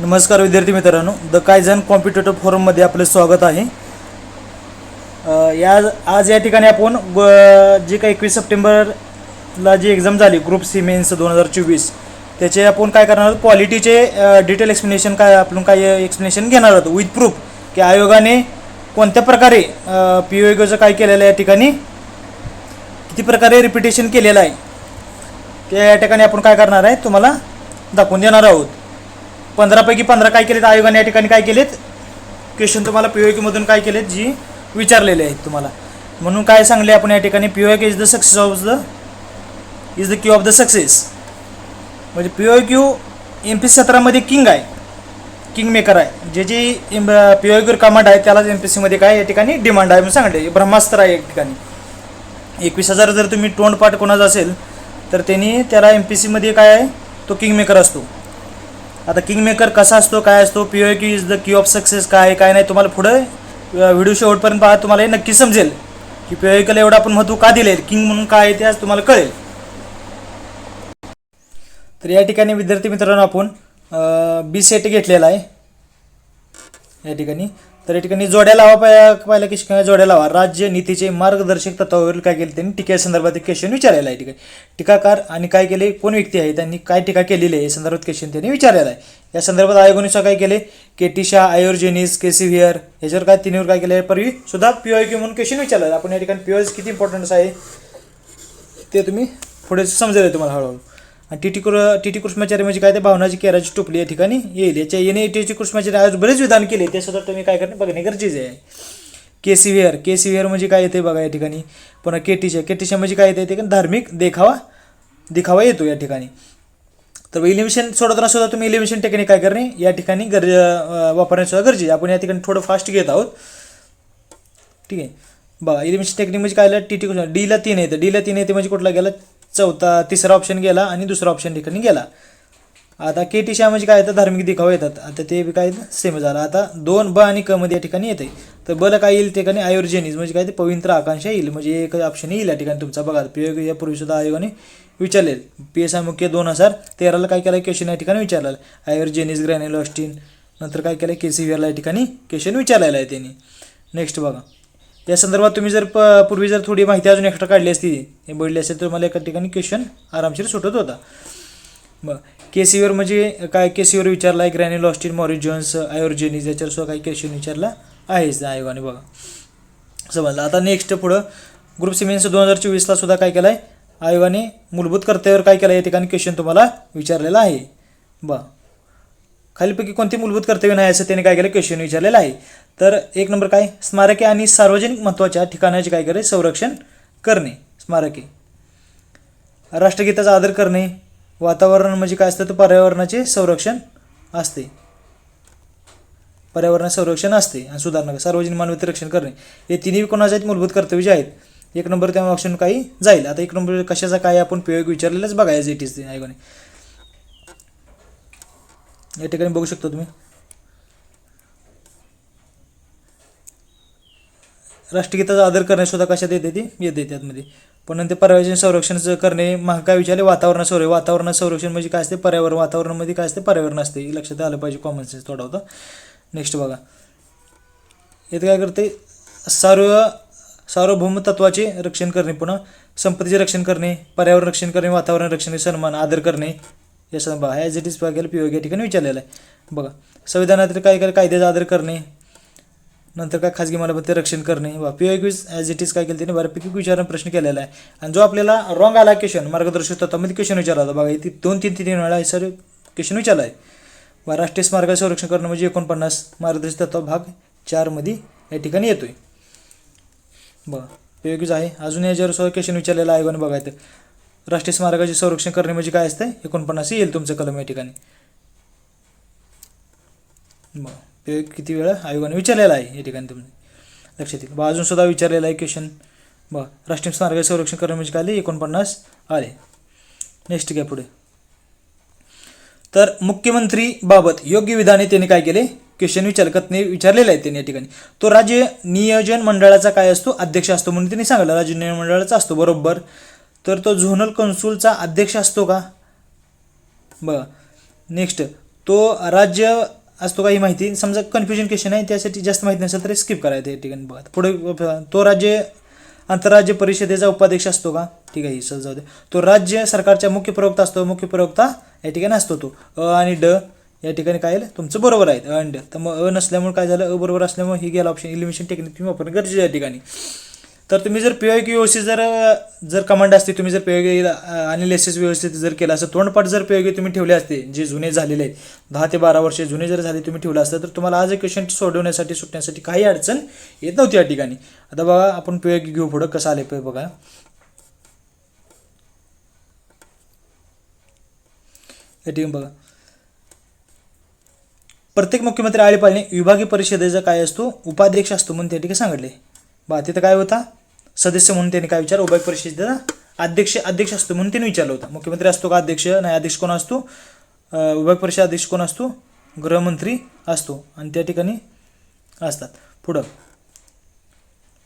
नमस्कार विद्यार्थी मित्रांनो. द कायझन कॉम्पिटेटिव्ह फोरममध्ये आपले स्वागत आहे. या आज या ठिकाणी आपण जे काही एकवीस सप्टेंबरला जी एक्झाम झाली ग्रुप सी मेन्स दोन हजार चोवीस त्याचे आपण काय करणार आहोत? क्वालिटीचे डिटेल एक्सप्लेनेशन काय आपण काय एक्सप्लेनेशन घेणार आहोत? विथ प्रूफ की आयोगाने कोणत्या प्रकारे पी ओ काय केलेलं आहे या ठिकाणी? किती प्रकारे रिपिटेशन केलेलं आहे? ते या ठिकाणी आपण काय करणार आहे? तुम्हाला दाखवून देणार आहोत. पंधरापैकी पंधरा काय केलेत? आयोगाने या ठिकाणी काय केलेत? क्वेश्चन तुम्हाला पी ओ केमधून काय केलेत जी विचारलेले आहेत तुम्हाला. म्हणून काय सांगले आपण या ठिकाणी? P O is the success of the is the Q of the success म्हणजे P O Q M P सतरामध्ये king आहे. किंग मेकर आहे. जे जी M P O Q command आहे त्यालाच एम पी सीमध्ये काय या ठिकाणी डिमांड आहे म्हणून सांगले. ब्रह्मास्त्र आहे एक ठिकाणी. एकवीस हजार जर तुम्ही तोंडपाठ कोणाचा असेल तर त्यांनी त्याला एम पी सीमध्ये काय आहे? तो किंग मेकर असतो. आता किंगमेकर कसा असतो काय असतो P O Q is the Q of success काय काय नाही तुम्हाला पुढे व्हिडिओ शेवटपर्यंत पाहा तुम्हाला हे नक्की समजेल. की पी ओ क्यूला एवढं आपण महत्त्व का दिले किंग म्हणून काय आहे ते आज तुम्हाला कळेल. तर या ठिकाणी विद्यार्थी मित्रांनो आपण बी सेट घेतलेला आहे. या ठिकाणी. तर या ठिकाणी जोड्या लावा पाय- पाहिलं की जोड्या लावा. राज्य नीतीचे मार्गदर्शक तत्वावरील काय केले त्यांनी? टीके संदर्भात क्वेश्चन विचारलेला आहे. ठिकाणी टीकाकार आणि काय केले? कोण व्यक्ती आहे? त्यांनी काय टीका केलेली आहे? या संदर्भात क्वेश्चन त्यांनी विचारलेला आहे. या संदर्भात आयोगानुसार काय केले? केटी शाह आयोर्जेनिस केसी व्हिअर याच्यावर काय तिन्हीवर काय केले? आहे पूर्वी सुद्धा पी ओ क्यू म्हणून क्वेश्चन विचारलं आहे. आपण या ठिकाणी पी ओ किती इम्पॉर्टन्स आहे? ते तुम्ही पुढे समजेल तुम्हाला हळूहळू. आणि टी टी कृ टी टी कृष्णाचार्य म्हणजे काय ते भावनाची केराची टोपली या ठिकाणी येईल. याच्या येणे टी टी कृष्णाचार्य आज बरेच विधान केले. ते सुद्धा तुम्ही काय करणे बघणे गरजेचे आहे. K C wear K C wear म्हणजे काय येते बघा या ठिकाणी. पुन्हा केटीशा केटीशा म्हणजे काय येते ते धार्मिक देखावा दिखावा येतो या ठिकाणी. तर इलिमिशन सोडवताना सुद्धा तुम्ही इलिमिशन टेक्निक काय करणे? या ठिकाणी गरज वापरणे सुद्धा गरजेचे आहे. आपण या ठिकाणी थोडं फास्ट घेत आहोत. ठीक आहे. बघा इलिमिशन टेक्निक म्हणजे काय टी टी डीला तीन येतं. डीला तीन येते म्हणजे कुठला गेला? चौथा तिसरा ऑप्शन गेला आणि दुसरा ऑप्शन ठिकाणी गेला. आता के टी श्या म्हणजे काय? येतं धार्मिक दिखावा येतात. आता ते बी काय? सेम झालं. आता दोन ब आणि क मध्ये या ठिकाणी येते तर बला काय येईल ठिकाणी? आयुर्जेनिज म्हणजे काय? ते पवित्र आकांक्षा येईल. म्हणजे एक ऑप्शन येईल या ठिकाणी तुमचा. बघा पी यापूर्वी सुद्धा आयोगाने विचारलेल. पी एस आय मुख्य दोन हजार तेराला काय केलं क्वेश्चन या ठिकाणी विचारलेलं. आयोर्जेनिस ग्रॅन्युलॉस्टिन नंतर काय केलं के सी व्हीआरला या ठिकाणी क्वेश्चन विचारलेला आहे त्यांनी. नेक्स्ट बघा. त्या संदर्भात तुम्ही जर प पूर्वी जर थोडी माहिती अजून एक्स्ट्रा काढली असती हे बघितली असेल तर मला एका ठिकाणी क्वेश्चन आरामशीर सुटत होता. मग केसीवर म्हणजे काय केसीवर विचारला आहे ग्रॅन्युलॉस्टिन मॉरिजन्स आयोर्जेनिज याच्यावर सुद्धा काही क्वेश्चन विचारला आहेच त्या आयोगाने बघा. समजलं आता नेक्स्ट पुढं ग्रुप सिमेन्स दोन हजार चोवीसला सुद्धा काय केलं आहे आयोगाने मूलभूत कर्तव्यावर काय केलं आहे या ठिकाणी क्वेश्चन तुम्हाला विचारलेला आहे. बा खालीपैकी कोणती मूलभूत कर्तव्य नाही असं त्याने काय केलं? क्वेश्चन विचारलेलं आहे. तर एक नंबर काय? स्मारके आणि सार्वजनिक महत्त्वाच्या ठिकाणाचे काय करे संरक्षण करणे. स्मारके. राष्ट्रगीताचा आदर करणे. वातावरण म्हणजे काय असतं? तर पर्यावरणाचे संरक्षण असते. पर्यावरण संरक्षण असते आणि सुधारणा सार्वजनिक मानवते रक्षण करणे. हे तिन्ही कोणाचे आहेत मूलभूत कर्तव्य जे आहेत? एक नंबर त्या ऑप्शन काही जाईल. आता एक नंबर कशाचा काय आपण प्रयोग विचारलेलाच बघायचं इट इज आयोगाने या ठिकाणी बघू शकता तुम्ही. राष्ट्रगीताचा आदर करणे सुद्धा कशात येते ती? येते त्यातमध्ये. पण नंतर पर्यावरण संरक्षण करणे मग काय विचारले वातावरण संरक्षण वातावरण संरक्षण म्हणजे काय असते? पर्यावरण वातावरणामध्ये काय असते? पर्यावरण असते. हे लक्षात आलं पाहिजे कॉमन सेन्स थोडा होता. नेक्स्ट बघा. येथे काय करते? सार्व सार्वभौम तत्वाचे रक्षण करणे पुन्हा. संपत्तीचे रक्षण करणे पर्यावरण रक्षण करणे वातावरण रक्षण सन्मान आदर करणे. या सगळं बघा ॲज इट इज बघायला पी या ठिकाणी विचारलेलं आहे. बघा संविधानातील काय काय कायद्याचा आदर करणे नंतर काय खाजगी मालमत्ते रक्षण करणे वा P O Qs as it is काय केलं त्याने बऱ्यापैकी विचारून प्रश्न केलेला आहे. आणि जो आपल्याला रॉंग आला क्वेश्चन मार्गदर्शक तत्वामध्ये क्वेश्चन विचारला होता. बघा इथे दोन तीन तीन वेळा सर क्वेश्चन विचारला आहे. वा राष्ट्रीय स्मारकाचे संरक्षण करणं म्हणजे एकोणपन्नास मार्गदर्शक तत्व भाग चारमध्ये या ठिकाणी येतोय. बघा पी आय आहे. अजून याच्यावर सुद्धा क्वेश्चन विचारलेला आयोगाने बघायचं राष्ट्रीय स्मारकाचे संरक्षण करणे म्हणजे काय असतं एकोणपन्नास येईल तुमचं कलम या ठिकाणी. बरं ते किती वेळा आयोगाने विचारलेला आहे या ठिकाणी तुम्ही. लक्षात येईल बा अजूनसुद्धा विचारलेलं विचारलेला आहे क्वेश्चन बरं राष्ट्रीय स्मारकाचे संरक्षण करणे म्हणजे काय आले? एकोणपन्नास आले. नेक्स्ट घ्या पुढे. तर मुख्यमंत्री बाबत योग्य विधाने त्यांनी काय केले? क्वेश्चन विचारकतने विचारलेला आहे त्यांनी या ठिकाणी. तो राज्य नियोजन मंडळाचा काय असतो? अध्यक्ष असतो म्हणून त्यांनी सांगितलं. राज्य नियोजन मंडळाचा असतो. बरोबर. तर तो झोनल कौन्सिलचा अध्यक्ष असतो का? बघा नेक्स्ट तो राज्य असतो का ही माहिती? समजा कन्फ्युजन क्वेश्चन आहे त्यासाठी जास्त माहिती नसेल तर स्किप करायचं या ठिकाणी बघा. पुढे तो राज्य आंतरराज्य परिषदेचा उपाध्यक्ष असतो का? ठीक आहे सर जाऊ दे. तो राज्य सरकारच्या मुख्य प्रवक्ता असतो. मुख्य प्रवक्ता या ठिकाणी असतो तो. अ आणि ड या ठिकाणी काय आलं तुमचं बरोबर आहे. अ आणि ड. तर मग अ नसल्यामुळे काय झालं? अ बरोबर असल्यामुळे ही गेला ऑप्शन इलिमिनेशन टेक्निक तुम्ही वापरणं गरजेचं आहे या ठिकाणी. तर तुम्ही जर पी की व्यवस्थित जर जर कमांड असते तुम्ही जर पी अनालिसिस व्यवस्थित जर केलं असतं तोंडपाठ जर पी तुम्ही ठेवले असते जे जुने झालेले आहेत दहा ते बारा वर्षे जुने जर झाले तुम्ही ठेवलं असतं तर तुम्हाला आज क्वेश्चन सोडवण्यासाठी सुटण्यासाठी काही अडचण येत नव्हती या ठिकाणी. आता बघा आपण पी घेऊ पुढं कसं आले पे बघा. या ठिकाणी बघा. प्रत्येक मुख्यमंत्री आळीपालने विभागीय परिषदेचा काय असतो उपाध्यक्ष असतो म्हणून त्या ठिकाणी सांगितले बा तिथं काय होता? सदस्य म्हणून त्यांनी काय विचार उभय परिषदेचा अध्यक्ष अध्यक्ष असतो म्हणून त्यांनी विचारलं होतं. मुख्यमंत्री असतो का अध्यक्ष? नाही अध्यक्ष कोण असतो? उभय परिषद अध्यक्ष कोण असतो? गृहमंत्री असतो. आणि त्या ठिकाणी असतात. पुढं.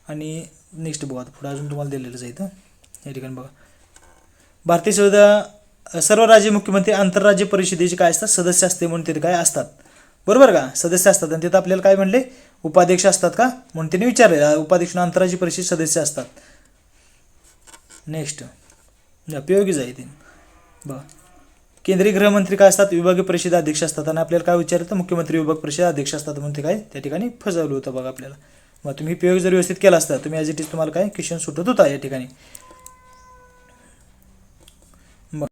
आणि नेक्स्ट बघा पुढं अजून तुम्हाला दिलेलंच आहे या ठिकाणी बघा. भारतीय संविधान सर्व राज्य मुख्यमंत्री आंतरराज्य परिषदेचे काय असतात? सदस्य असते म्हणून ते काय असतात? बरोबर का? सदस्य असतात. आणि तिथं आपल्याला काय म्हणले? उपाध्यक्ष असतात का? म्हणून त्यांनी विचारले उपाध्यक्ष अंतराची परिषद सदस्य असतात. नेक्स्ट उपयोगीच आहे ते. बघा केंद्रीय गृहमंत्री काय असतात? विभागीय परिषद अध्यक्ष असतात. आणि आपल्याला काय विचारलं तर मुख्यमंत्री विभाग परिषद अध्यक्ष असतात म्हणून ते काय? त्या ठिकाणी फसवलं होतं बघा आपल्याला. मग तुम्ही उपयोग जर व्यवस्थित केला असता तुम्ही ॲज इट इज तुम्हाला काय? क्वेश्चन सुटत होता या ठिकाणी. बघ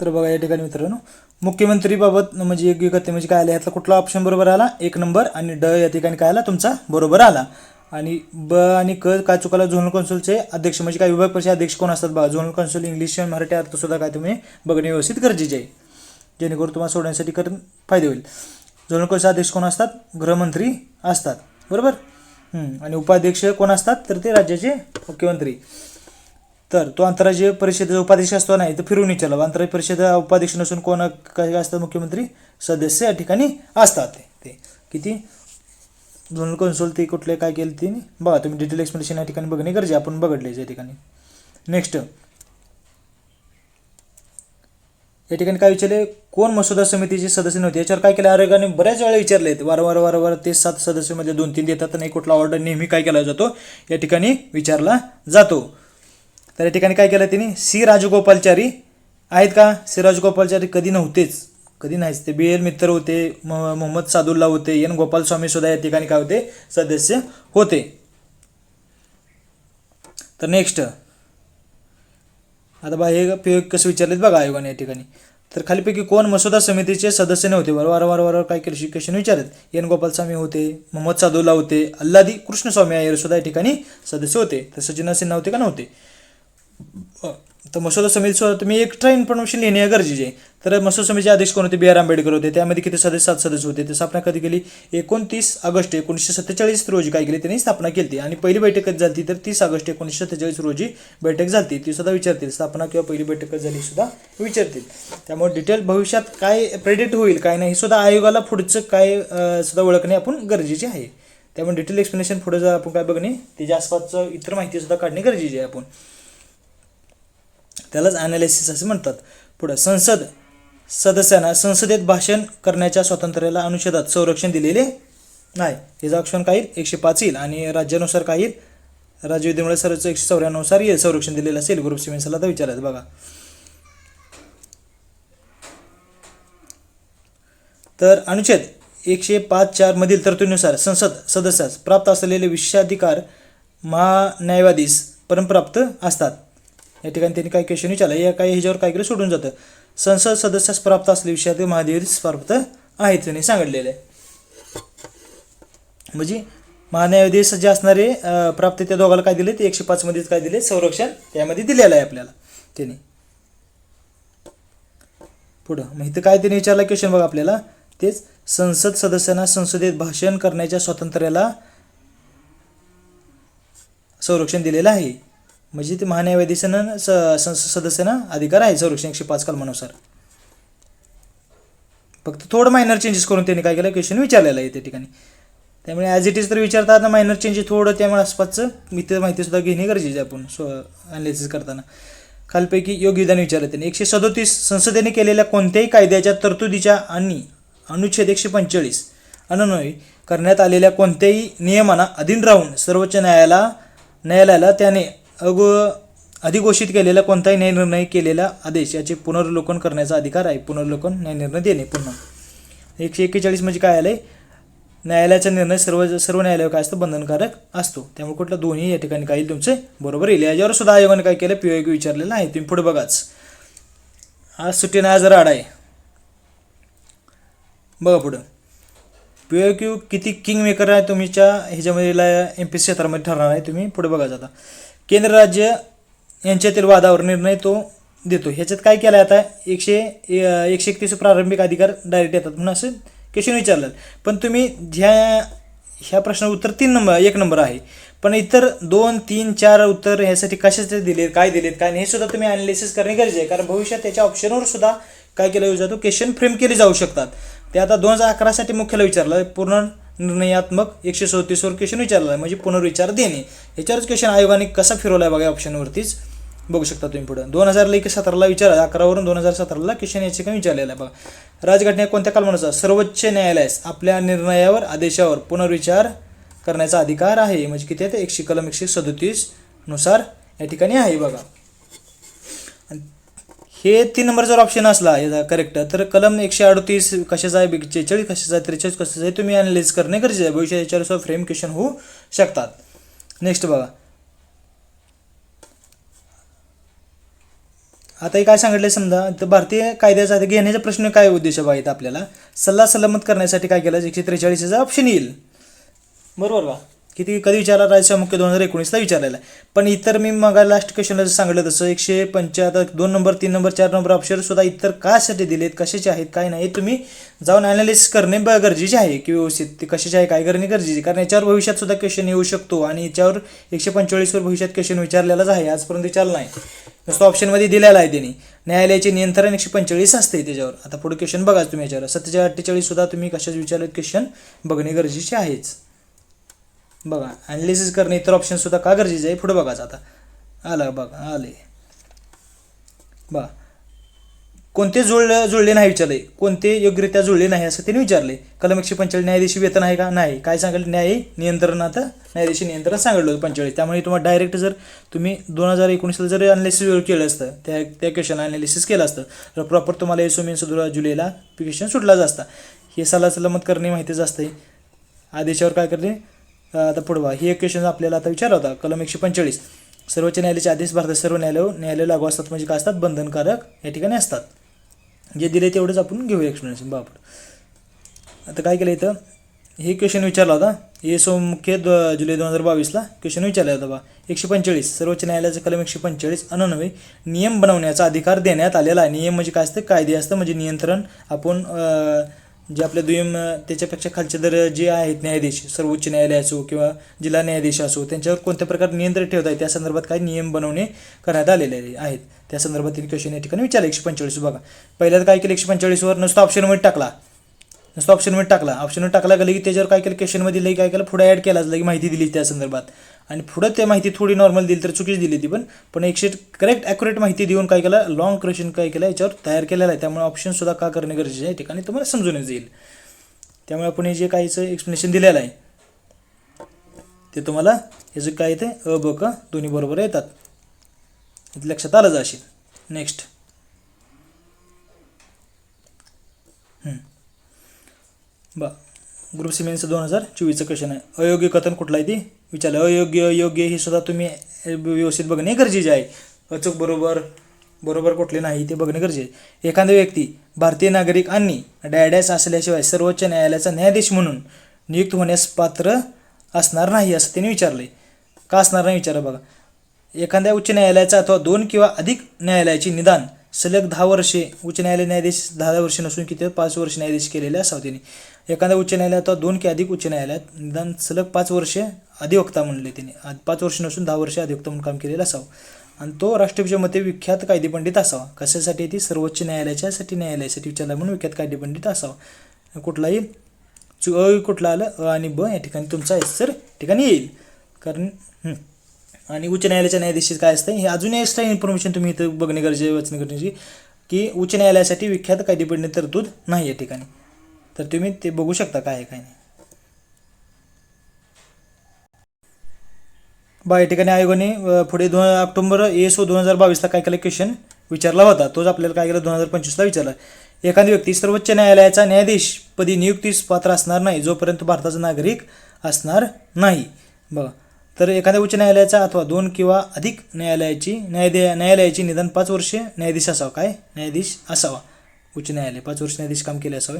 तर बघा या ठिकाणी मित्रांनो मुख्यमंत्रीबाबत म्हणजे योग्य कथे म्हणजे काय आलं यातला कुठला ऑप्शन बरोबर आला? एक नंबर आणि ड या ठिकाणी काय आला? तुमचा बरोबर आला. आणि ब आणि क काय चुकाला झोनल कौन्सिलचे अध्यक्ष म्हणजे काय विभाग परिषद अध्यक्ष कोण असतात बा झोनल कौन्सिल इंग्लिश आणि मराठी अर्थ सुद्धा काय तुम्ही बघणे व्यवस्थित गरजेचे आहे. जेणेकरून तुम्हाला सोडण्यासाठी करून फायदे होईल. झोनल कौन्सिल अध्यक्ष कोण असतात? गृहमंत्री असतात. बरोबर? आणि उपाध्यक्ष कोण असतात? तर ते राज्याचे मुख्यमंत्री. तर तो आंतरराज्य परिषदेचा उपाध्यक्ष असतो नाही तर फिरून विचारला. आंतरराज्य परिषद उपाध्यक्ष नसून कोण काय असतात मुख्यमंत्री सदस्य या ठिकाणी असतात ते. किती? झोनल कन्सोल ते कुठले काय केलं ते बघा तुम्ही डिटेल एक्सप्लेनेशन या ठिकाणी बघणे गरजे आपण बघडले या ठिकाणी. नेक्स्ट या ठिकाणी काय विचारले? कोण मसुदा समितीचे सदस्य नव्हते? याच्यावर काय केलं? आयोगाने बऱ्याच वेळा विचारले वारंवार वारंवार ते सात सदस्यामध्ये दोन तीन देतात नाही कुठला ऑर्डर नेहमी काय केला जातो? या ठिकाणी विचारला जातो. तर या ठिकाणी काय केलं त्यांनी सी राजगोपालचारी. आहेत का? सी राजगोपालचारी कधी नव्हतेच. कधी नाहीच. ते बी एल मित्र होते मोहम्मद सादुल्ला होते एन गोपालस्वामी सुद्धा या ठिकाणी काय होते? सदस्य होते. तर नेक्स्ट आता बा हे कसं विचारलेत बघा आयोगाने या ठिकाणी. तर खालीपैकी कोण मसुदा समितीचे सदस्य नव्हते? वारंवार वारंवार काय केलं? शिकेशन विचारत. एन गोपालस्वामी होते मोहम्मद सादुल्ला होते अल्लादी कृष्णस्वामी अय्यर सुद्धा या ठिकाणी सदस्य होते. तर सचिन सिन्हा होते का? नव्हते. तर मसुदा समिती सुद्धा तुम्ही ट्रेन इन्फॉर्मेशन लिहिणे गरजेचे आहे. तर मसुदा समितीचे अध्यक्ष कोण होते? बी आर आंबेडकर होते. त्यामध्ये किती सदस्य? सात सदस्य होते. ते स्थापना कधी केली? एकोणतीस ऑगस्ट एकोणीसशे सत्तेचाळीस रोजी काय केली? त्यांनी स्थापना केली आणि पहिली बैठक कधी झाली तर तीस ऑगस्ट एकोणीसशे सत्तेचाळीस रोजी बैठक झाली ती सुद्धा विचारतील. स्थापना किंवा पहिली बैठक कधी झाली सुद्धा विचारतील. त्यामुळे डिटेल भविष्यात काय प्रेडिट होईल काय नाही सुद्धा आयोगाला पुढचं काय सुद्धा ओळखणे आपण गरजेचे आहे. त्यामुळे डिटेल एक्सप्लेनेशन पुढे जर आपण काय बघणे त्याच्या आसपासचं इतर माहिती सुद्धा काढणे गरजेचे आहे आपण. त्यालाच ॲनालिसिस असे म्हणतात. पुढं संसद सदस्यांना संसदेत भाषण करण्याच्या स्वातंत्र्याला अनुच्छेदात संरक्षण दिलेले नाही. याचा ऑप्शन काय येईल एकशे पाच येईल. आणि राज्यानुसार काय येईल राज्य विधिमंडळ एकशे चौऱ्याण्णवनुसार येईल. संरक्षण दिलेलं असेल. ग्रुप सिमेन्सला तर विचारायचं बघा. तर अनुच्छेद एकशे पाच चार मधील तरतुदीनुसार संसद सदस्यास प्राप्त असलेले विशेषाधिकार महान्यायवादीस परमप्राप्त असतात. या ठिकाणी त्यांनी काय क्वेश्चन विचारलं. या काही ह्याच्यावर काय केलं सोडून जातं. संसद सदस्यास प्राप्त असले विषयातील महादेवीस प्राप्त आहेत त्यांनी सांगितलेलं. आहे म्हणजे महान्यायाधीश जे असणारे प्राप्त त्या दोघाला काय दिले ते एकशे पाचमध्येच काय दिले संरक्षण त्यामध्ये दिलेलं आहे आपल्याला त्यांनी. पुढं मग इथं काय त्यांनी विचारलं? क्वेश्चन बघा आपल्याला. तेच संसद सदस्यांना संसदेत भाषण करण्याच्या स्वातंत्र्याला संरक्षण दिलेलं आहे. म्हणजे ते महान्यायाधीशांना स संसद सदस्यांना अधिकार आहे संरक्षण एकशे पाच कलमानुसार फक्त थोडं मायनर चेंजेस करून त्यांनी काय केलं क्वेश्चन विचारलेलं आहे त्या ठिकाणी. त्यामुळे ॲज इट इज तर विचारतात ना मायनर चेंजेस थोडं त्यामुळे आसपासचं मित्र माहितीसुद्धा घेणे गरजेचे आहे आपण स्व अनालिसिस करताना. खालपैकी योग्य विधान विचारलं त्यांनी. एकशे सदोतीस संसदेने केलेल्या कोणत्याही कायद्याच्या तरतुदीच्या आणि अनुच्छेद एकशे पंचेचाळीस अनुनय करण्यात आलेल्या कोणत्याही नियमांना अधीन राहून सर्वोच्च न्यायालया न्यायालयाला त्याने अग अधिघोषित केलेला कोणताही न्यायनिर्णय केलेला आदेश याचे पुनर्लोकन करण्याचा अधिकार आहे. पुनर्लोकन न्यायनिर्णय देणे पुन्हा एकशे एक्केचाळीस म्हणजे काय आलंय? न्यायालयाचा निर्णय सर्व सर्व न्यायालय काय असतं? बंधनकारक असतो. त्यामुळे कुठलं दोन्ही या ठिकाणी काही तुमचे बरोबर येईल. याच्यावर सुद्धा आयोगाने काय केलं? पी विचारलेलं आहे तुम्ही पुढे बघाच. आज सुट्टी नाही आज राड आहे. बघा पुढं. पी क्यू किती किंग मेकर आहे? तुमच्या ह्याच्यामध्ये एम पी क्षेत्रामध्ये ठरणार आहे. तुम्ही पुढे बघा आता. केंद्र राज्य यांच्यातील वादावर निर्णय तो देतो. ह्याच्यात काय केलं आहे आता? एकशे एकशे एकतीस प्रारंभिक अधिकार डायरेक्ट येतात म्हणून असं क्वेश्चन विचारलं. पण तुम्ही ह्या ह्या प्रश्न उत्तर तीन नंबर एक नंबर आहे. पण इतर दोन तीन चार उत्तर ह्यासाठी कशाचे दिलेत काय दिलेत काय नाही हे सुद्धा तुम्ही अनालिसिस करणे गरजेचे आहे. कारण भविष्यात त्याच्या ऑप्शनवर सुद्धा काय केलं जातो? क्वेश्चन फ्रेम केले जाऊ शकतात. ते आता दोन हजार अकरासाठी मुख्याला विचारलं. पूर्ण निर्णयात्मक एकशे चौतीसवर क्वेश्चन विचारला आहे म्हणजे पुनर्विचार देणे. याच्यावरच क्वेश्चन आयोगाने कसा फिरवला आहे बघा ऑप्शनवरतीच बघू शकता तुम्ही पुढे. दोन हजार एक सतराला विचारा अकरावरून दोन हजार सतराला क्वेश्चन याचे काय विचारलेलं आहे बघा. राजघटने कोणत्या कलमानुसार सर्वोच्च न्यायालयास आपल्या निर्णयावर आदेशावर पुनर्विचार करण्याचा अधिकार आहे. म्हणजे किती आहे ते? एकशे कलम एकशे सदोतीसनुसार या ठिकाणी आहे बघा. हे तीन नंबर जर ऑप्शन असला याचा करेक्ट तर कलम एकशे अडतीस कशाचा आहे बेचाळीस कशाचा आहे त्रेचाळीस कशाचा आहे तुम्ही अनालिज करणे गरजेचे आहे. भविष्यात याच्यावर फ्रेम क्वेश्चन होऊ शकतात. नेक्स्ट बघा. आता हे काय सांगितलं समजा तर भारतीय कायद्याचा घेण्याचा प्रश्न काय उद्देश आहेत आपल्याला? सल्ला सल्लामत करण्यासाठी काय केलं? एकशे त्रेचाळीसचा ऑप्शन येईल. बरोबर का किती कधी विचारला राज्य मुख्य दोन हजार एकोणीसला विचारलेला आहे. पण इतर मी मग लास्ट क्वेश्चनला सांगितलं तसं एकशे पंच्याहत्तर दोन नंबर तीन नंबर चार नंबर ऑप्शन सुद्धा इतर कासाठी दिलेत कशाचे आहेत काय नाही तुम्ही जाऊन अनालिसिस करणे ब- गरजेचे आहे की व्यवस्थित ते कशाचे आहे काय करणे गरजेचे आहे. कारण याच्यावर भविष्यात सुद्धा क्वेश्चन येऊ शकतो आणि याच्यावर एकशे पंचेचाळीसवर भविष्यात क्वेश्चन विचारलेलाच आहे आजपर्यंत विचारला नाही. नुसतं ऑप्शनमध्ये दिलेला आहे त्यांनी. न्यायालयाचे नियंत्रण एकशे पंचेचाळीस असते त्याच्यावर. आता पुढे क्वेश्चन बघा तुम्ही याच्यावर. सत्तेचाळीस अठ्ठेचाळीस सुद्धा तुम्ही कशाच विचारलेत क्वेश्चन बघणे गरजेचे आहेच. बघा ॲनालिसिस करणे इतर ऑप्शनसुद्धा का गरजेचं आहे? पुढं बघाच आता. आलं बघा आले. बघा. कोणते जुळ जुळले नाही विचारले? कोणते योग्यरित्या जुळले नाही असं त्यांनी विचारले? कलम एकशे पंचेचाळीस न्यायाधीश वेतन आहे का? नाही. काय सांगितलं? न्याय नियंत्रण आता नियंत्रण सांगितलं होतं पंचेचाळीस. त्यामुळे तुम्हाला डायरेक्ट जर तुम्ही दोन हजार एकोणीसला जर अनालिसिस केलं असतं त्या त्या क्वेश्चन अनालिसिस केलं असतं तर प्रॉपर तुम्हाला एसो मेन सुद्धा जुलैला क्वेश्चन सुटलाच असता. हे सल्ला सलामत करणे माहितीच असते आदेशावर काय करणे आता पुढवा ही हे एक क्वेश्चन आपल्याला आता विचारला होता कलम एकशे पंचेचाळीस. सर्वोच्च न्यायालयाचे आदेश भारतात सर्व न्यायालय न्यायालय लागू असतात म्हणजे काय असतात? बंधनकारक या ठिकाणी असतात. जे दिले तेवढंच आपण घेऊया एक्सप्लेनेशन बापड आता काय केलं इथं? हे क्वेश्चन विचारला होता. हे सो मुख्य द जुलै दोन हजार बावीसला क्वेश्चन विचारला होता बा एकशे पंचेचाळीस. सर्वोच्च न्यायालयाचं कलम एकशे पंचेचाळीस अनन्वये नियम बनवण्याचा अधिकार देण्यात आलेला आहे. नियम म्हणजे काय असतं? कायदे असतं. म्हणजे नियंत्रण आपण जे आपल्या दुय्यम त्याच्यापेक्षा खालचे दर जे आहेत न्यायाधीश सर्वोच्च न्यायालय असो किंवा जिल्हा न्यायाधीश असो त्यांच्यावर कोणत्या प्रकारे नियंत्रण ठेवता येईल त्या संदर्भात काही नियम बनवणे करण्यात आलेले आहेत. त्या संदर्भातील क्वेश्चन या ठिकाणी विचारले? एकशे पंचेचाळीस बघा. पहिल्यात काय केलं? एकशे पंचेचाळीसवर नुसतं ऑप्शनमध्ये टाकला. नुसतं ऑप्शनमध्ये टाकला. ऑप्शनवर टाकला गेलं की त्याच्यावर काय केलं? क्वेश्चनमध्ये लई काय केलं? पुढे ॲड केला लगी माहिती दिली त्या संदर्भात. आणि पुढं ते माहिती थोडी नॉर्मल दिली तर चुकीची दिली ती पण. पण एकशे करेक्ट ॲक्युरेट माहिती देऊन काय केलं? लॉंग क्वेश्चन काय केलं? याच्यावर तयार केलेलं आहे. त्यामुळे ऑप्शनसुद्धा का करणे गरजेचे आहे? ठिकाणी तुम्हाला समजून येईल. त्यामुळे आपण हे जे काहीचं एक्सप्लेनेशन दिलेलं आहे ते तुम्हाला याचं काय येते अ ब क दोन्ही बरोबर येतात. लक्षात आलं जाशील. नेक्स्ट बा ग्रुप सिमेंटचं दोन हजार चोवीसचं क्वेश्चन आहे. अयोग्य कथन कुठलं आहे ती? विचारलं. अयोग्य अयोग्य हे सुद्धा तुम्ही व्यवस्थित बघणे गरजेचे आहे. अचूक बरोबर बरोबर कुठले नाही ते बघणे गरजेचे आहे. एखादा व्यक्ती भारतीय नागरिक आणि डॅडॅस असल्याशिवाय सर्वोच्च न्यायालयाचा न्यायाधीश म्हणून नियुक्त होण्यास पात्र असणार नाही असं त्यांनी विचारले का असणार नाही विचारा बघा. एखाद्या उच्च न्यायालयाचा अथवा दोन किंवा अधिक न्यायालयाचे निदान सलग दहा वर्षे उच्च न्यायालय न्यायाधीश दहा वर्षे नसून किती पाच वर्ष न्यायाधीश केलेले असावं त्यांनी. एखाद्या उच्च न्यायालयात अथवा दोन किंवा अधिक उच्च न्यायालयात निदान सलग पाच वर्षे अधिवक्ता म्हणले त्यांनी आ- पाच वर्ष नसून दहा वर्षे अधिवक्ता म्हणून काम केलेलं असावं. आणि तो राष्ट्रपतीच्या मते विख्यात कायदेपंडित असावा. कशासाठी ती सर्वोच्च न्यायालयाच्यासाठी न्यायालयासाठी विचारला म्हणून विख्यात कायदेपंडित असावा. कुठलाही चु अ कुठला आलं अ आणि ब या ठिकाणी तुमचा सर ठिकाणी येईल. कारण आणि उच्च न्यायालयाच्या न्यायाधीश काय असतं हे अजून एक्स्ट्रा इन्फॉर्मेशन तुम्ही इथं बघणे गरजे वाचणे गरजेची की उच्च न्यायालयासाठी विख्यात कायदेपंडित तरतूद नाही या ठिकाणी. तर तुम्ही ते बघू शकता काय आहे काय नाही. बा या ठिकाणी आयोगाने पुढे दोन ऑक्टोबर एस दोन हजार बावीसला काय केलं क्वेश्चन विचारला होता. तोच आपल्याला काय केलं दोन हजार पंचवीसला विचारला. एखादी व्यक्ती सर्वोच्च न्यायालयाचा न्यायाधीशपदी नियुक्तीस पात्र असणार नाही जोपर्यंत भारताचा नागरिक असणार नाही. बघा तर एखाद्या उच्च न्यायालयाचा अथवा दोन किंवा अधिक न्यायालयाची न्यायाधी न्यायालयाची निदान पाच वर्षे न्यायाधीश असावा. काय? न्यायाधीश असावा. उच्च न्यायालय पाच वर्ष न्यायाधीश काम केले असावे.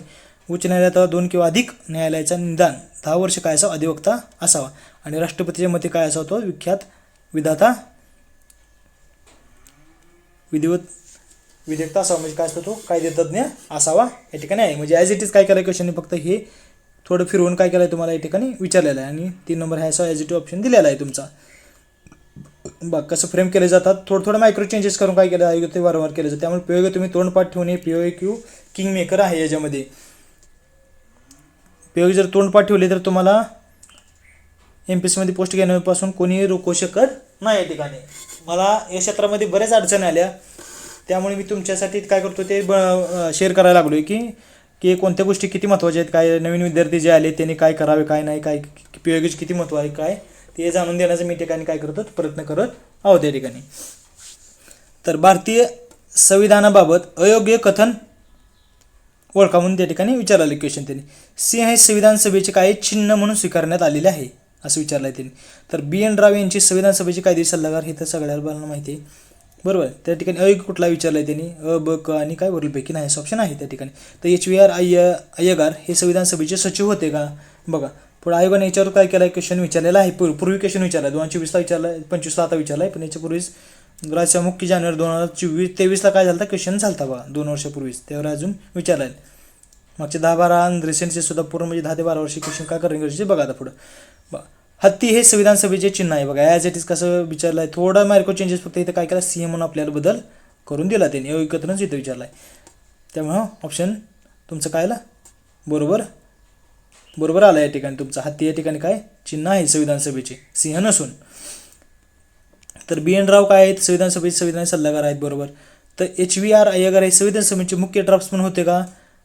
उच्च न्यायालयात दोन किंवा अधिक न्यायालयाचा निदान. दहा वर्ष काय असावा? अधिवक्ता असावा. आणि राष्ट्रपतीच्या मते काय असावा तो? विख्यात विधाता विधिवत विधेयकता असावा. म्हणजे काय असतो तो? कायदेतज्ञ असावा या ठिकाणी आहे. म्हणजे ॲज इट इज काय केलं क्वेश्चन फक्त हे थोडं फिरवून काय केलं आहे तुम्हाला या ठिकाणी विचारलेलं आहे. आणि तीन नंबर ह्या असा ॲज इट ऑप्शन दिलेला आहे तुमचा. बघ कसं फ्रेम केले जातात. थोडं थोडं मायक्रो चेंजेस करून काय केलं आहे? ते वारंवार केलं जातं. त्यामुळे पीओ तुम्ही तोंडपाठ ठेवणे पीओ क्यू किंग मेकर आहे याच्यामध्ये. पीओ जर तोंडपाठ ठेवले तर तुम्हाला एम पी सीमध्ये पोस्ट घेण्यापासून कोणीही रोखू शकत नाही या ठिकाणी. मला या क्षेत्रामध्ये बऱ्याच अडचणी आल्या. त्यामुळे मी तुमच्यासाठी काय करतो ते ब शेअर करायला लागलो आहे की की कोणत्या गोष्टी किती महत्त्वाच्या आहेत काय नवीन विद्यार्थी जे आले त्यांनी काय करावे काय नाही काय पी किती महत्त्व आहे काय ते जाणून देण्याचा मी ठिकाणी काय करतो प्रयत्न करत आहोत या ठिकाणी. तर भारतीय संविधानाबाबत अयोग्य कथन ओळखा म्हणून त्या ठिकाणी विचारलं क्वेश्चन त्यांनी. सी हे संविधान सभेचे काय चिन्ह म्हणून स्वीकारण्यात आलेले आहे असं विचारलं आहे त्यांनी. तर बी एन राव यांची संविधान सभेचे कायदे सल्लागार हे तर सगळ्यांना माहिती आहे. बरोबर. त्या ठिकाणी अयोग्य कुठला विचारलं आहे त्यांनी? अ ब क आणि काय वरीलपैकी नाही असं ऑप्शन आहे त्या ठिकाणी. तर एच व्ही आर अय्य अय्यगार हे संविधान सभेचे सचिव होते का? बघा. पुढे आयोगाने याच्यावर काय केलं आहे क्वेश्चन विचारलेला आहे. पूर्वी पूर्वी क्वेश्चन विचारला. आहे दोनशे वीसला विचारला आहे पंचवीसला आता विचारला आहे पण याच्यापूर्वीच राज्य मुख्य जानेवारी दोन हजार चोवीस तेवीसला काय झालं क्वेश्चन झालता बघा दोन वर्षापूर्वीच. त्यावर अजून विचारला आहे. मागचे दहा बारा आणि रिसेंटचे सुद्धा पूर्ण म्हणजे दहा ते बारा वर्षी क्वेश्चन काय करणं गरजेचे बघा आता पुढं. हत्ती हे संविधान सभेचे चिन्ह आहे बघा. ॲज इट इज कसं विचारलं आहे थोडा मार्को चेंजेस फक्त इथं काय केला? सी एम म्हणून आपल्याला बदल करून दिला त्यांनी. एकत्रच इथं विचारला आहे त्यामुळं ऑप्शन तुमचं काय आलं? बरोबर? बरोबर आलं या ठिकाणी तुमचं. हत्ती या ठिकाणी काय? चिन्ह आहे संविधान सभेचे सिंह नसून. तर बी एन राव काय आहेत? संविधान सभेचे संविधान सल्लागार आहेत बरोबर. तर एच व्ही आर अय्यगार हे संविधान सभेचे मुख्य ड्राफ्ट्समन होते का?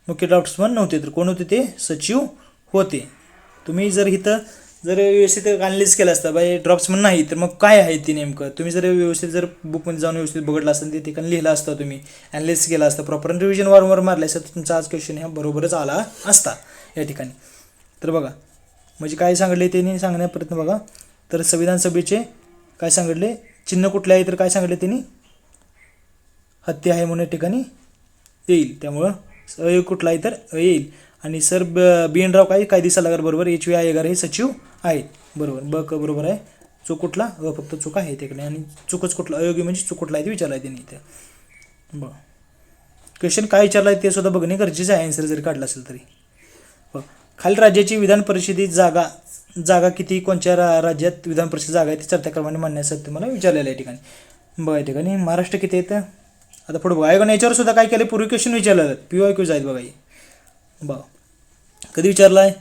मुख्य ड्राफ्ट्समन नव्हते तर कोण होते ते? सचिव होते. तुम्ही जर इथं जर व्यवस्थित अनालिस केलं असतं बाई ड्रॉप्समन नाही तर मग काय आहे ते नेमकं? तुम्ही जर व्यवस्थित जर बुकमध्ये जाऊन व्यवस्थित बघितलं असतं ते ठिकाणी लिहिलं असतं तुम्ही. अनालिस केलं असतं प्रॉपर रिव्हिजन वारंवार मारलं असतं तर तुमचा आज क्वेश्चन ह्या बरोबरच आला असता या ठिकाणी. तर बघा म्हणजे काय सांगितले त्यांनी सांगण्या प्रयत्न बघा. तर संविधान सभेचे काय सांगितले? चिन्ह कुठले आहे तर काय सांगितले त्यांनी हत्या आहे म्हणून या ठिकाणी येईल. त्यामुळं अयोग कुठला आहे तर येईल. आणि सर ब बी एन राव काय कायदे सल्लागार बरोबर एच व्ही आयगार हे सचिव आहेत. बरोबर. ब क बरोबर आहे. चूक कुठला? अ फक्त चूक आहे तिकडे आणि चूकच कुठला? अयोग्य म्हणजे चूक कुठला आहे ते विचारलं आहे त्यांनी इथं. बरं क्वेश्चन काय विचारलं आहे ते सुद्धा बघणे गरजेचं आहे. आन्सर जरी काढला असेल तरी. बघ खाली राज्याची विधान परिषदेत जागा जागा किती कोणत्या रा राज्यात विधान परिषद जागा आहे ती क्रमाने मांडण्यासाठी तुम्हाला विचारलेलं आहे या ठिकाणी. बघा या ठिकाणी महाराष्ट्र किती येतं आता पुढे बघा. आयोगाने याच्यावर सुद्धा काय केलं पूर्वी क्वेश्चन विचारलेलं. पी वाय क्यूज आहेत बघा हे. बघा कधी विचारला आहे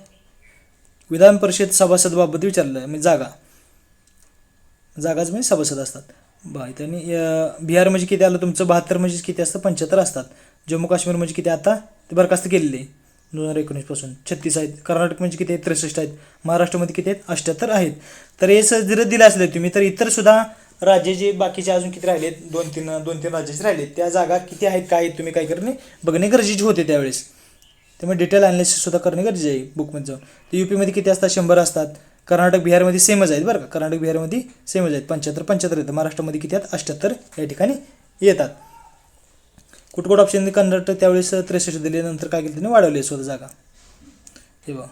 विधान परिषद सभासदबाबत विचारलं आहे म्हणजे जागा. जागाच म्हणजे सभासद असतात. बघा त्यांनी बिहार म्हणजे किती आलं? तुमचं बहात्तर म्हणजे किती असतं? पंच्याहत्तर असतात. जम्मू काश्मीर म्हणजे किती आता? ते बरखास्त केलेले दोन हजार एकोणीसपासून छत्तीस आहेत. कर्नाटक म्हणजे किती आहेत? त्रेसष्ट आहेत. महाराष्ट्रामध्ये किती आहेत? अष्ट्याहत्तर आहेत. तर हे सर जर दिलं असले तुम्ही तर इतर सुद्धा राज्य जे बाकीचे अजून किती राहिलेत? दोन तीन दोन तीन राज्याचे राहिलेत. त्या जागा किती आहेत काय आहेत तुम्ही काय करणे बघणे गरजेचे होते त्यावेळेस. त्यामुळे डिटेल अनालिसिससुद्धा करणे गरजेचे आहे बुकमध्ये जाऊन. तर युपीमध्ये किती असतात? शंभर असतात. कर्नाटक बिहारमध्ये सेमच आहेत बरं का. कर्नाटक बिहारमध्ये सेमच आहेत. पंच्याहत्तर पंच्याहत्तर येतं महाराष्ट्रामध्ये किती आहेत? अष्ट्याहत्तर या ठिकाणी येतात. कुठं कुठं ऑप्शन कर्नाटक त्यावेळेस त्रेसष्ट दिले नंतर काय केलं त्यांनी? वाढवले स्वतः जागा. हे बघा.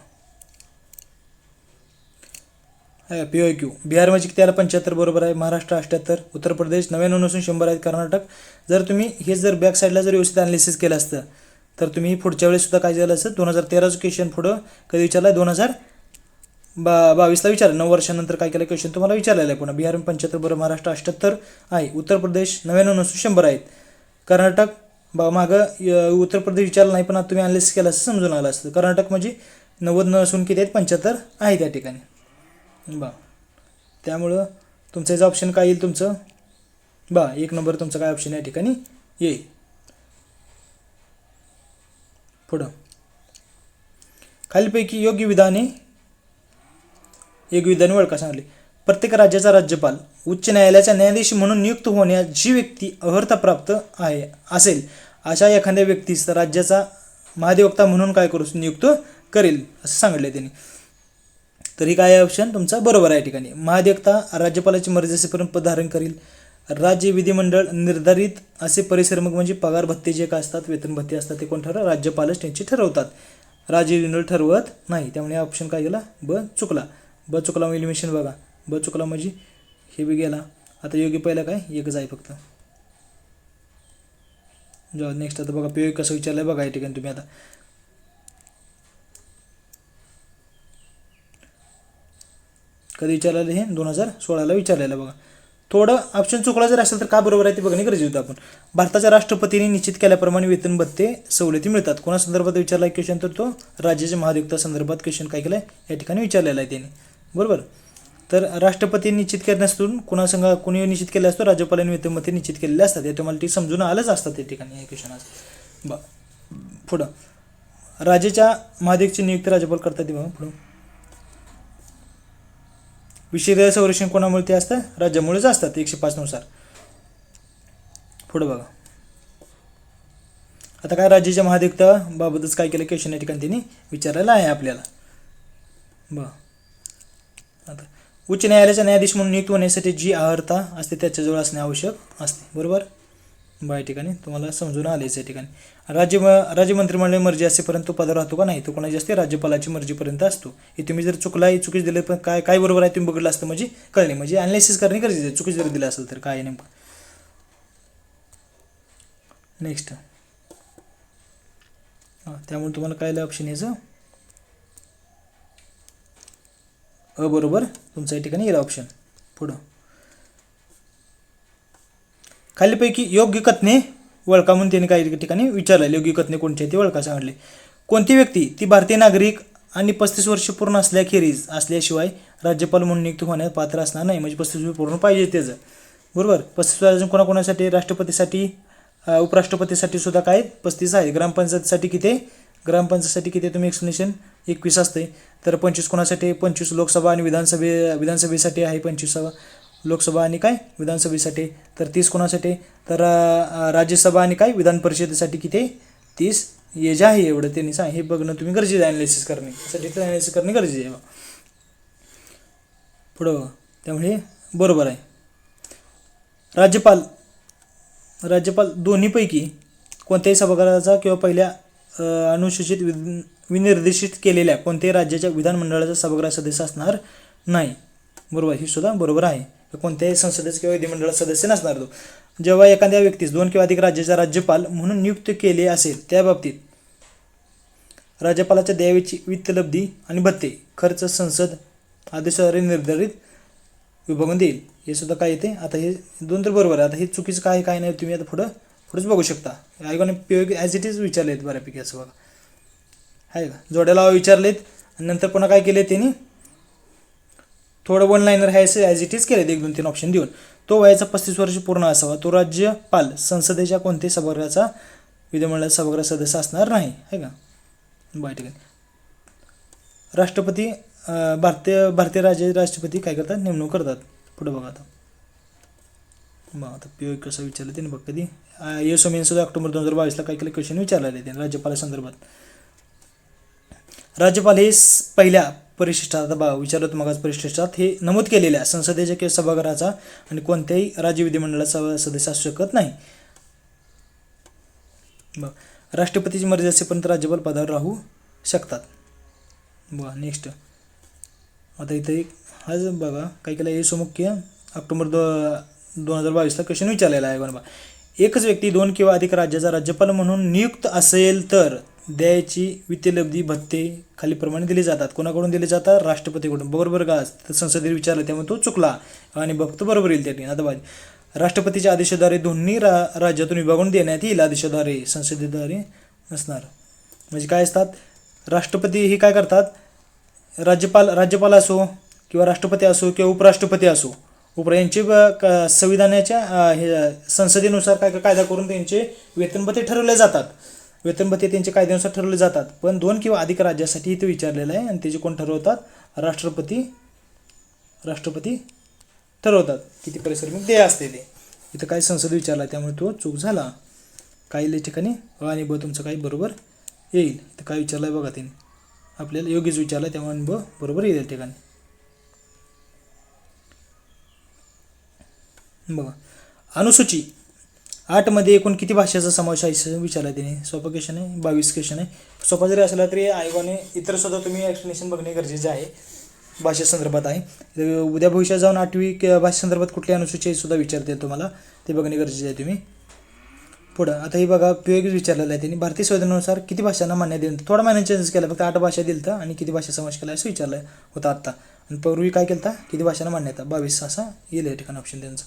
P O Q. बिहारमध्ये किती आला पंच्याहत्तर बरोबर आहे. महाराष्ट्र अठ्ठ्याहत्तर उत्तर प्रदेश नव्याण्णव नसून शंभर आहेत कर्नाटक. जर तुम्ही हे जर बॅक साईडला जर व्यवस्थित अनालिसिस केलं असतं तर तुम्ही पुढच्या वेळेससुद्धा काय झालं असतं? दोन हजार तेराचं क्वेश्चन पुढं कधी विचारलं दोन हजार बा बावीसला विचारलं. नऊ वर्षानंतर काय केलं? क्वेश्चन तुम्हाला विचारलेलं आहे पुन्हा. बिहार पंच्याहत्तर बरोबर महाराष्ट्र अठ्ठ्याहत्तर आहे. उत्तर प्रदेश नव्याण्णव नसून शंभर आहेत. कर्नाटक बा मागं उत्तर प्रदेश विचारलं नाही पण आता तुम्ही अनालिसिस केलं असं समजून आलं असतं. कर्नाटक म्हणजे नव्वद नसून किती आहेत? पंच्याहत्तर आहे त्या ठिकाणी. बा त्यामुळं तुमचं याचं ऑप्शन काय येईल तुमचं? बा एक नंबर तुमचं काय ऑप्शन या ठिकाणी येईल. पुढं. खालीलपैकी योग्य विधाने योग्य विधाने ओळखा सांगले. प्रत्येक राज्याचा राज्यपाल उच्च न्यायालयाचा न्यायाधीश म्हणून नियुक्त होण्यास जी व्यक्ती अर्हता प्राप्त आहे असेल अशा एखाद्या व्यक्तीस राज्याचा महाधिवक्ता म्हणून काय करू नियुक्त करेल असं सांगितलं त्यांनी. तर ही काय ऑप्शन तुमचा बरोबर आहे या ठिकाणी. महाधिवक्ता राज्यपालाची मर्जी पद धारण करील. राज्य विधिमंडळ निर्धारित असे परिसर मग म्हणजे पगार भत्ते जे काय असतात वेतन भत्ते असतात ते कोण ठरव? राज्यपालच त्यांचे ठरवतात. राज्य विधिमंडळ ठरवत नाही. त्यामुळे हा ऑप्शन काय गेला? ब चुकला. ब चुकला म्हणजे मग इलिमिनेशन बघा. ब चुकला म्हणजे हे बी गेला. आता योग्य पहिला काय? एकच आहे फक्त. जाऊ नेक्स्ट आता बघा पी कसं विचारलं बघा या ठिकाणी तुम्ही आता. कधी विचारलेलं हे? दोन हजार सोळाला विचारलेलं बघा. थोडं ऑप्शन चुकला जर असेल तर का बरोबर आहे ते बघणे गरजेचं होतं आपण. भारताच्या राष्ट्रपतींनी निश्चित केल्याप्रमाणे वेतन भत्ते सवलती मिळतात. कोणा संदर्भात विचारला क्वेश्चन तर तो राज्याच्या महाधिवक्ता संदर्भात क्वेश्चन काय केलं आहे या ठिकाणी विचारलेला आहे त्यांनी. बरोबर? तर राष्ट्रपती निश्चित करण्यासून कोणासंग कुणी निश्चित केलं असतो राज्यपालांनी वेतन निश्चित केलेले असतात. हे तुम्हाला ती समजून आलंच असतात त्या ठिकाणी हे क्वेश्चन आज. ब पुढं. राज्याच्या महादेवची नियुक्ती राज्यपाल करतात बघा पुढं. विषय संरक्षण कोणामुळे ते असतं? राज्यामुळेच असतात एकशे पाचनुसार पुढं बघा. आता काय राज्याच्या महाधिकता बाबतच काय केलं क्वेश्चन या ठिकाणी त्यांनी विचारलेलं आहे आपल्याला. बरं उच्च न्यायालयाचा न्यायाधीश म्हणून नियुक्त होण्यासाठी जी अर्हता असते त्याच्याजवळ असणे आवश्यक असते. बरोबर? बा ठिकाणी. तुम्हाला समजून आलेच या ठिकाणी. राज्य राज्य मंत्रिमंडळ मर्जी असेपर्यंत तो पदावर राहतो का नाही? तो कोणाची असते? राज्यपालाची मर्जीपर्यंत असतो. हे तुम्ही जर चुकला चुकीच दिलं पण काय काय बरोबर आहे तुम्ही बघितलं असतं म्हणजे कळणे म्हणजे अनालिसिस करणे गरजेचं आहे. चुकीच जर दिलं असेल तर काय नेमकं? नेक्स्ट हां त्यामुळे तुम्हाला काय ऑप्शन यायचं अ बरोबर. तुमचं या ठिकाणी येईल ऑप्शन पुढं. खालीपैकी योग्य कथने वळखा म्हणून त्यांनी काही ठिकाणी विचारलं. योग्य कथने कोणते आहेत ते ओळखा सांगितले कोणती व्यक्ती? ती भारतीय नागरिक आणि पस्तीस वर्ष पूर्ण असल्याखेरीज असल्याशिवाय राज्यपाल म्हणून नियुक्त होण्यास पात्र असणार नाही. म्हणजे पस्तीस वर्ष पूर्ण पाहिजे त्याचं. बरोबर? पस्तीस वर्ष कोणाकोणासाठी? राष्ट्रपतीसाठी उपराष्ट्रपतीसाठी सुद्धा काय? पस्तीस आहे. ग्रामपंचायतीसाठी किती? ग्रामपंचायतीसाठी किती तुम्ही एक्सप्लेनेशन एकवीस असते तर पंचवीस कोणासाठी? पंचवीस लोकसभा आणि विधानसभे विधानसभेसाठी आहे पंचवीस लोकसभा आणि काय? विधानसभेसाठी. तर तीस कोणासाठी? तर राज्यसभा आणि काय? विधान परिषदेसाठी किती तीस. हे जे आहे एवढं त्यांनी सांग हे बघणं तुम्ही गरजेचं आहे ॲनालिसिस करणे. त्यासाठी ॲनालिसिस करणे गरजेचं आहे पुढं त्यामुळे बरोबर आहे. राज्यपाल राज्यपाल दोन्हीपैकी कोणत्याही सभागृहाचा किंवा पहिल्या अनुसूचित विन- विनिर्देशित केलेल्या कोणत्याही राज्याच्या विधानमंडळाचा सभागृह सदस्य असणार नाही. बरोबर ही सुद्धा बरोबर आहे. कोणत्याही संसदेचा किंवा विधिमंडळाचा सदस्य नसणार तो. जेव्हा एखाद्या व्यक्तीस दोन किंवा अधिक राज्याचा राज्यपाल म्हणून नियुक्त केले असेल त्या बाबतीत राज्यपालाच्या द्यावीची वित्तलब्धी आणि भत्ते खर्च संसद आदेशाद्वारे निर्धारित विभागून देईल. हे सुद्धा काय येते? आता हे दोन तर बरोबर आहे. आता हे चुकीचं काय काय नाही तुम्ही आता पुढं पुढेच बघू शकता. आयोगाने पी ॲज इट इज विचारले आहेत बऱ्यापैकी असं बघा. आहे का? जोड्याला विचारलेत आणि नंतर पुन्हा काय केले त्यांनी? थोडं वन लाईनर आहे असं ॲज इट इज केलेत एक दोन तीन ऑप्शन देऊन. तो वयाचा पस्तीस वर्ष पूर्ण असावा. तो राज्यपाल संसदेच्या कोणत्याही सभागृहाचा विधिमंडळ सभागृह सदस्य असणार नाही. आहे का? बरं ठीक आहे. राष्ट्रपती भारतीय भारतीय राज्य राष्ट्रपती काय करतात? नेमणूक करतात. पुढं बघा आता. मग आता पी कसं विचारलं त्याने बघ कधी? एस सुद्धा ऑक्टोबर दोन हजार बावीसला काही काही क्वेश्चन विचारलेले त्यांनी राज्यपालासंदर्भात राज्यपाल हे पहिल्या परिशिष्टात आता विचारत मागास मग परिशिष्टात हे नमूद केलेल्या संसदेच्या किंवा सभागृहाचा आणि कोणत्याही राज्य विधिमंडळाचा सदस्य असू शकत नाही. बघ राष्ट्रपतीची मर्जी असेपर्यंत राज्यपाल पदावर राहू शकतात. बघा नेक्स्ट आता इथे आज बघा काही केलं हे मुख्य ऑक्टोबर दो दोन हजार बावीसला क्वेश्चन विचारलेला आहे बघा. एकच व्यक्ती दोन किंवा अधिक राज्याचा राज्यपाल म्हणून नियुक्त असेल तर द्यायची वित्तलब्धी भत्ते खालीप्रमाणे दिले जातात. कोणाकडून दिले जातात? राष्ट्रपतीकडून. बरोबर का? तर संसदेने विचारलं त्यामुळे तो चुकला. आणि भक्त बरोबर येईल त्यांनी आता बघा राष्ट्रपतीच्या आदेशाद्वारे दोन्ही रा राज्यातून विभागून देण्यात येईल आदेशाद्वारे संसदेद्वारे नसणार. म्हणजे काय असतात? राष्ट्रपती हे काय करतात? राज्यपाल राज्यपाल असो किंवा राष्ट्रपती असो किंवा उपराष्ट्रपती असो उपरा यांचे ब- संविधानाच्या हे संसदेनुसार काय काय कायदा करून त्यांचे वेतनभत्ते ठरवले जातात. वेतनभत्ते त्यांचे कायद्यानुसार ठरवले जातात. पण दोन किंवा अधिक राज्यासाठी इथं विचारलेलं आहे आणि त्याचे कोण ठरवतात? राष्ट्रपती राष्ट्रपती ठरवतात. किती परिश्रमिक देय असते ते इथं काय संसद विचारला त्यामुळे तो चूक झाला. काही ठिकाणी अ आणि ब तुमचं काही बरोबर येईल. तर काय विचारलं आहे बघा त्यांनी. आपल्याला योग्यच विचारलं त्यामुळे ब बरोबर येईल ठिकाणी. बघा. अनुसूची. आठमध्ये एकूण किती भाषेचा समावेश आहे असं विचारलं त्याने सोपं क्वेश्चन आहे बावीस क्वेश्चन आहे. सोपा जरी असला तरी आयोगाने इतर सुद्धा तुम्ही एक्सप्लेनेशन बघणे गरजेचे आहे. भाषेसंदर्भात आहे. उद्या भविष्यात जाऊन आठवी क- भाषेसंदर्भात कुठली अनुसूची आहे सुद्धा विचारते तुम्हाला. ते बघणे गरजेचे आहे तुम्ही. पुढं आता हे बघा पी विचारलेलं आहे त्यांनी. भारतीय संविधानानुसार किती भाषांना मान्य दिलं थोडा मान्य चेंज केला. फक्त आठ भाषा दिलं आणि किती भाषा समावेश केला असं विचारलं होतं आत्ता. आणि पूर्वी काय केलं होतं? किती भाषांना मान्यता? बावीस असा येईल या ठिकाणी ऑप्शन त्यांचं.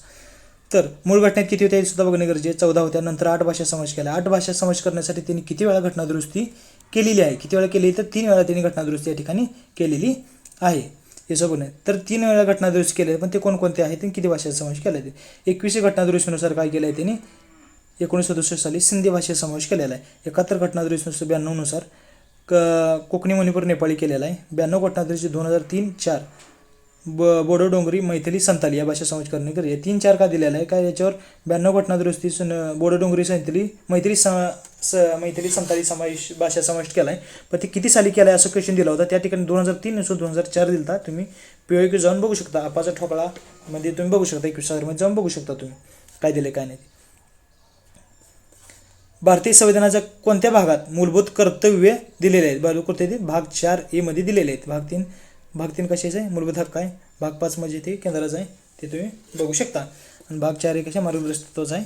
तर मूळ घटनेत किती होत्या हे सुद्धा बघणे गरजेचे चौदा होत्या नंतर आठ भाषा समावेश केला आठ भाषा समावेश करण्यासाठी त्यांनी किती वेळा घटनादुरुस्ती केलेली आहे? किती वेळा केली तर तीन वेळा त्यांनी घटनादुरुस्ती या ठिकाणी केलेली आहे. हे सगळं तर तीन वेळा घटनादुरुस्ती आहे पण ते कोणकोणते आहेत आणि किती भाषेचा समावेश केला आहे ते एकवीसशे घटनादुरुस्तीनुसार काय केलं आहे त्यांनी? एकोणीसशे सदुसष्ट साली सिंधी भाषेचा समावेश केलेला आहे. एकाहत्तर घटनादुरुस्तीनुसार ब्याण्णवनुसार क कोकणी मणिपूर नेपाळी केलेला आहे. ब्याण्णव घटनादुरुस्ती दोन हजार तीन चार. ब बोडो डोंगरी मैथिली संताली या भाषा समावेश करणे गरजे तीन चार का दिलेला आहे. काय याच्यावर? ब्याण्णव घटनादुरुस्ती सुन बोडो डोंगरी संतली मैथिली स स मैथिली संताली समावेश भाषा समाविष्ट केला आहे पण ते किती साली केला आहे असं क्वेश्चन दिला होता. त्या ठिकाणी दोन हजार तीन नसून दोन हजार चार दिलता. तुम्ही पी जाऊन बघू शकता. आपाचा ठोकळा म्हणजे तुम्ही बघू शकता. एकवीस हजारमध्ये जाऊन बघू शकता तुम्ही. काय दिले काय नाही. भारतीय संविधानाच्या कोणत्या भागात मूलभूत कर्तव्य दिलेले आहेत? बाजू कोणते भाग चार एमध्ये दिलेले आहेत. भाग तीन भाग तीन कशाचे आहे? मूलभूत हक्क आहे. भाग पाच म्हणजे ते केंद्राचं आहे. ते तुम्ही बघू शकता. आणि भाग चार हे कशा? मार्गदर्शकत्वाचा आहे.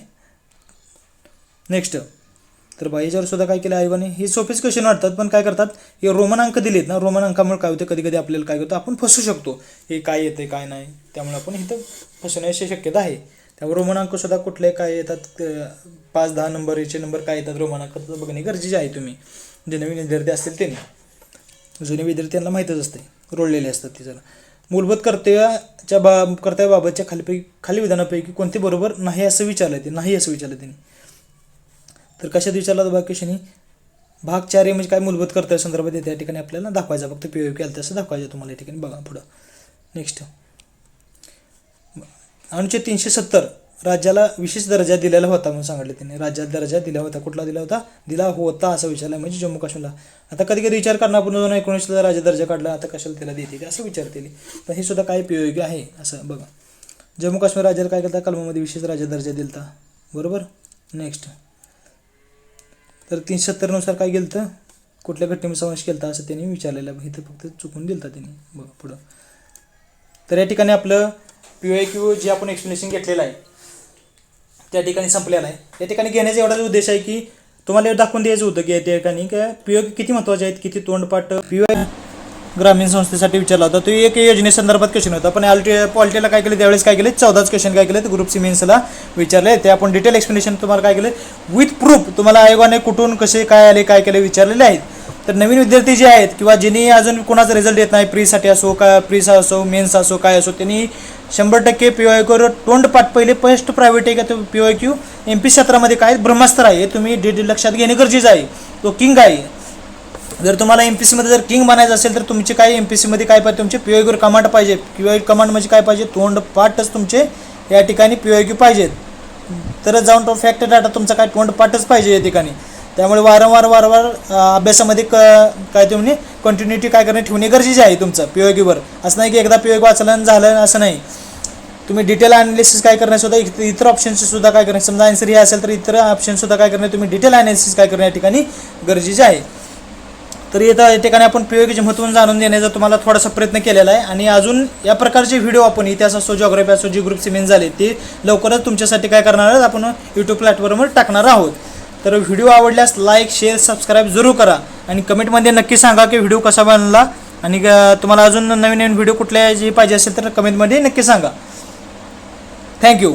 नेक्स्ट तर बा याच्यावर सुद्धा काय केलं आयोगाने हे सोपेच क्वेश्चन वाटतात पण काय करतात? हे रोमन अंक दिलेत ना? रोमन अंकामुळे काय होतं? कधी कधी आपल्याला काय होतं? आपण फसू शकतो. हे काय येतं काय नाही? त्यामुळे आपण इथं फसवण्याची शक्यता आहे. त्यामुळे रोमन अंक सुद्धा कुठले काय येतात? पाच दहा नंबर याचे नंबर काय येतात रोमन अंक? तर बघणे गरजेचे आहे तुम्ही. जे नवीन विद्यार्थी असतील त्यांनी. जुने विद्यार्थ्यांना माहीतच असते रोडलेले असतात ते जरा. मूलभूत कर्तव्याच्या बा कर्तव्याबाबतच्या खालीपैकी खाली विधानापैकी कोणते बरोबर नाही असं विचारलं ते नाही असं विचारलं त्यांनी तर कशात विचारला बघा क्वेश्चनी भाग चार म्हणजे काय मूलभूत कर्तव्य संदर्भात आहे त्या ठिकाणी आपल्याला? दाखवायचं फक्त पी केलं तसं दाखवायचं तुम्हाला या ठिकाणी बघा पुढं. नेक्स्ट अनुच्छेद तीनशे सत्तर. राज्याला विशेष दर्जा दिलेला होता म्हणून सांगितलं त्यांनी. राज्यात दर्जा दिला होता. कुठला दिला होता? दिला होता असं विचारलं म्हणजे जम्मू काश्मीरला. आता कधी कधी विचार करणार आपण. दोन एकोणीसला राज्य दर्जा काढला आता कशाला त्याला देते? का असं विचारतील. पण हे सुद्धा काय उपयोगी आहे? असं बघा. जम्मू काश्मीर राज्याला काय करता? कलमामध्ये विशेष राज्य दर्जा दिलता. बरोबर? नेक्स्ट तर तीनशे सत्तरनुसार काय केलं तर कुठल्या घटनेमध्ये समावेश केला असं त्यांनी विचारलेलं इथं फक्त चुकून दिलं त्यांनी. बघा पुढं. तर या ठिकाणी आपलं पी वाय क्यू जे आपण एक्सप्लेनेशन घेतलेलं आहे त्या ठिकाणी संपलेला आहे. या ठिकाणी घेण्याचा एवढाच उद्देश आहे की तुम्हाला दाखवून द्यायचं होतं की या ठिकाणी काय पी किती महत्त्वाचे आहेत किती तोंडपाठ पी ओ ग्रामीण संस्थेसाठी विचारला होता. तो एक योजनेसंदर्भात क्वेश्चन होता. पण आलटी पॉलिटीला काय केलं त्यावेळेस काय केले चौदाच क्वेश्चन काय केले ग्रुप सी मेन्सला विचारले. ते आपण डिटेल एक्सप्लेनेशन तुम्हाला काय केलं? विथ प्रूफ तुम्हाला आयोगाने कुठून कसे काय आले काय केले विचारलेले आहेत. तर नवीन विद्यार्थी जे आहेत किंवा ज्यांनी अजून कोणाचा रिझल्ट येत नाही प्रीसाठी असो का प्रीस असो मेन्स असो काय असो त्यांनी शंभर टक्के पी वाय क्यूवर तोंड पाठ पहिले फर्स्ट प्रायव्हेट आहे का P Y Q M P क्षेत्रामध्ये काय? ब्रह्मास्त्र आहे. हे तुम्ही डिटेल लक्षात घेणे गरजेचं आहे. तो किंग आहे. जर तुम्हाला एम पी सीमध्ये जर किंग बनायचं असेल तर तुमचे काय एम पी सीमध्ये काय पाहिजे? तुमचे पी क्यू कमांड पाहिजे. पी वाय कमांड म्हणजे काय पाहिजे? तोंड पाठच तुमचे या ठिकाणी पी वाय क्यू पाहिजेत. तरच जाऊन तो फॅक्ट डाटा तुमचा काय? तोंड पाठच पाहिजे या ठिकाणी. त्यामुळे वारंवार वारंवार अभ्यासामध्ये क काय तुम्ही कंटिन्युटी काय करणे ठेवणे गरजेचे आहे तुमचं पी क्यूवर असं नाही की एकदा पी वाचलं झालं असं नाही. तुम्ही डिटेल अनालिसिस काय करण्यासुद्धा इत- इतर ऑप्शनची सुद्धा काय करणे समजा आन्सर हे असेल तर इतर ऑप्शनसुद्धा काय करणे तुम्ही डिटेल अनालिसिस काय करणे या ठिकाणी गरजेचे आहे. तर येत्या या ठिकाणी आपण पी महत्त्व जाणून देण्याचा तुम्हाला थोडासा प्रयत्न केलेला आहे. आणि अजून या प्रकारचे व्हिडिओ आपण इतिहास असो जॉग्राफी असो जी ग्रुप सिमेंट झाले ते लवकरच तुमच्यासाठी काय करणार आहोत? आपण यूट्यूब प्लॅटफॉर्मवर टाकणार आहोत. तर व्हिडिओ आवडल्यास लाईक शेअर सबस्क्राईब जरूर करा. आणि कमेंटमध्ये नक्की सांगा की व्हिडिओ कसा बनला. आणि तुम्हाला अजून नवीन नवीन व्हिडिओ कुठल्या जे पाहिजे असेल तर कमेंटमध्ये नक्की सांगा. Thank you